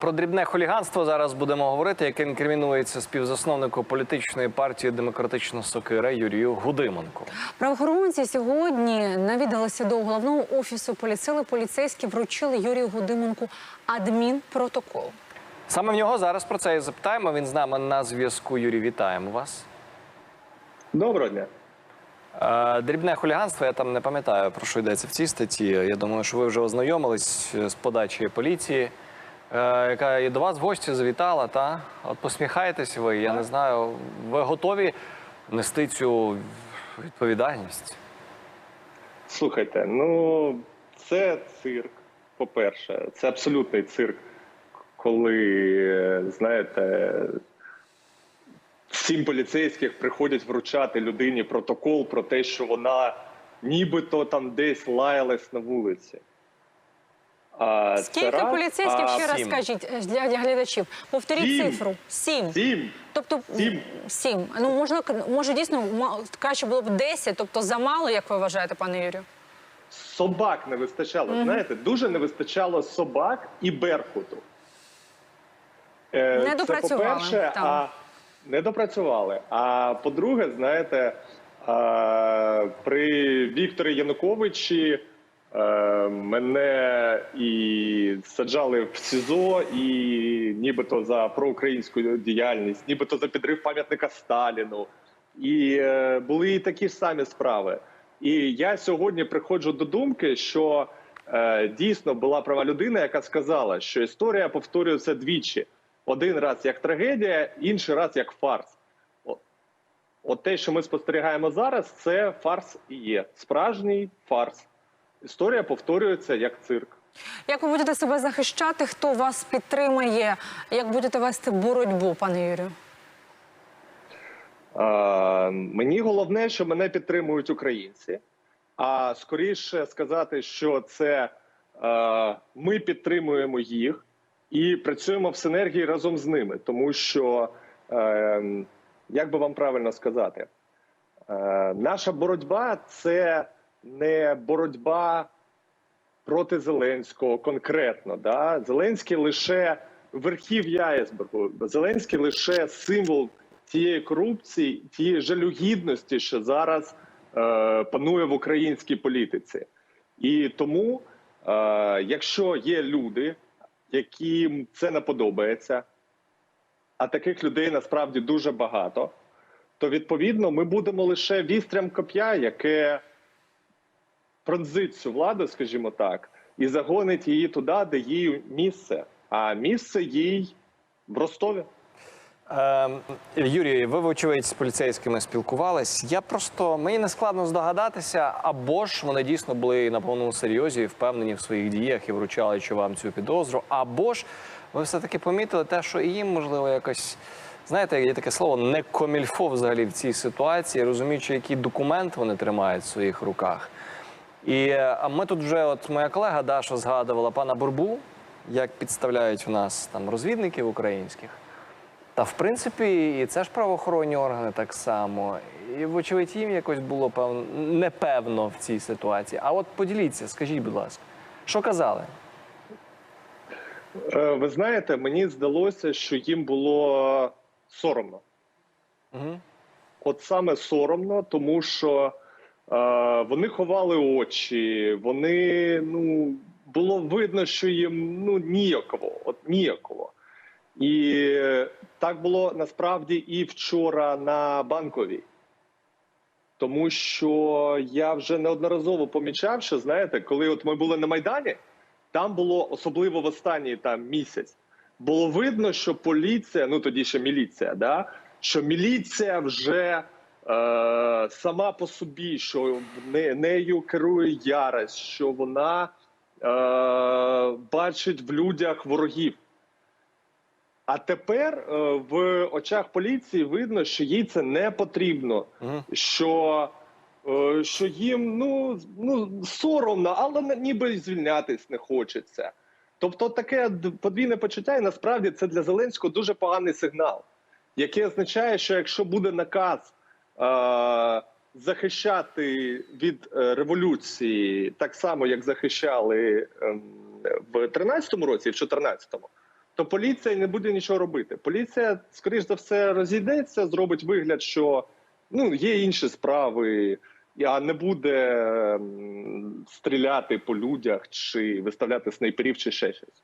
Про дрібне хуліганство зараз будемо говорити, яке інкримінується співзасновнику політичної партії Демократична Сокира Юрію Гудименку. Правоохоронці сьогодні навідалися до головного офісу поліцили. Поліцейські вручили Юрію Гудименку адмінпротокол. Саме в нього зараз про це і запитаємо. Він з нами на зв'язку. Юрій, вітаємо вас. Доброго дня. Е, Дрібне хуліганство, я там не пам'ятаю про що йдеться в цій статті. Я думаю, що ви вже ознайомились з подачі поліції, е, яка і до вас в гості завітала. Та от посміхаєтесь ви. Я не знаю, ви готові нести цю відповідальність? Слухайте, ну це цирк. По-перше, це абсолютний цирк, коли е, знаєте. Сім поліцейських приходять вручати людині протокол про те, що вона нібито там десь лаялась на вулиці. А це Скільки раз, поліцейських а ще раз сім. скажіть е, для глядачів? Повторіть Сім. цифру. Сім. Сім. Тобто Сім. сім. Ну можна може дійсно ма- краще було б 10, тобто замало, як ви вважаєте, пане Юрію? Собак не вистачало. Знаєте, дуже не вистачало собак і беркуту. Е, Не це допрацювали, по-перше, там. а не допрацювали. А по-друге, знаєте, а, при Вікторі Януковичі мене і саджали в СІЗО, і нібито за проукраїнську діяльність, нібито за підрив пам'ятника Сталіну. І е, були і такі ж самі справи. І я сьогодні приходжу до думки, що е, дійсно була права людина, яка сказала, що історія повторюється двічі: один раз як трагедія, інший раз як фарс. От те, що ми спостерігаємо зараз, це фарс і є справжній фарс. Історія повторюється як цирк. Як ви будете себе захищати? Хто вас підтримає? Як будете вести боротьбу, пане Юрію? Е, мені головне, що мене підтримують українці. А скоріше сказати, що це е, ми підтримуємо їх і працюємо в синергії разом з ними, тому що е, як би вам правильно сказати, е, наша боротьба це не боротьба проти Зеленського конкретно. Да? Зеленський лише верхів'я айсбергу. Зеленський лише символ тієї корупції, тієї жалюгідності, що зараз е, панує в українській політиці. І тому, е, якщо є люди, яким це не подобається, а таких людей насправді дуже багато, то відповідно ми будемо лише вістрям коп'я, яке пронзить цю владу, скажімо так, і загонить її туди, де їй місце. А місце їй в Ростові. Е, Юрій, ви вочевидь з поліцейськими спілкувались. Я просто мені не складно здогадатися, або ж вони дійсно були на повному серйозі, і впевнені в своїх діях і вручали чи вам цю підозру, або ж ви все таки помітили те, що і їм можливо якось. Знаєте, є таке слово не комільфо взагалі в цій ситуації, розуміючи, який документ вони тримають в своїх руках. І е, а ми тут вже, от моя колега Даша згадувала пана Бурбу, як підставляють в нас там розвідників українських. Та в принципі, і це ж правоохоронні органи так само. І вочевидь їм якось було певно непевно в цій ситуації. А от поділіться, скажіть, будь ласка, що казали? Е, Ви знаєте, мені здалося, що їм було соромно. Угу. От саме соромно, тому що вони ховали очі, вони ну було видно, що їм ну ніяково, от ніяково. І так було насправді і вчора на банковій. Тому що я вже неодноразово помічав, що знаєте, коли от ми були на Майдані, там було особливо в останній там місяць. Було видно, що поліція, ну тоді ще міліція, да, що міліція вже сама по собі, що не- нею керує ярость, що вона е, бачить в людях ворогів. А тепер е, в очах поліції видно, що їй це не потрібно, що, е, що їм ну, ну соромно, але ніби звільнятись не хочеться. Тобто таке подвійне почуття, і насправді це для Зеленського дуже поганий сигнал, який означає, що якщо буде наказ е, захищати від е, революції так само, як захищали ем, в 13-му році в 14-му, то поліція не буде нічого робити. Поліція, скоріш за все, розійдеться, зробить вигляд, що ну є інші справи, а не буде стріляти по людях чи виставляти снайперів, чи ще щось.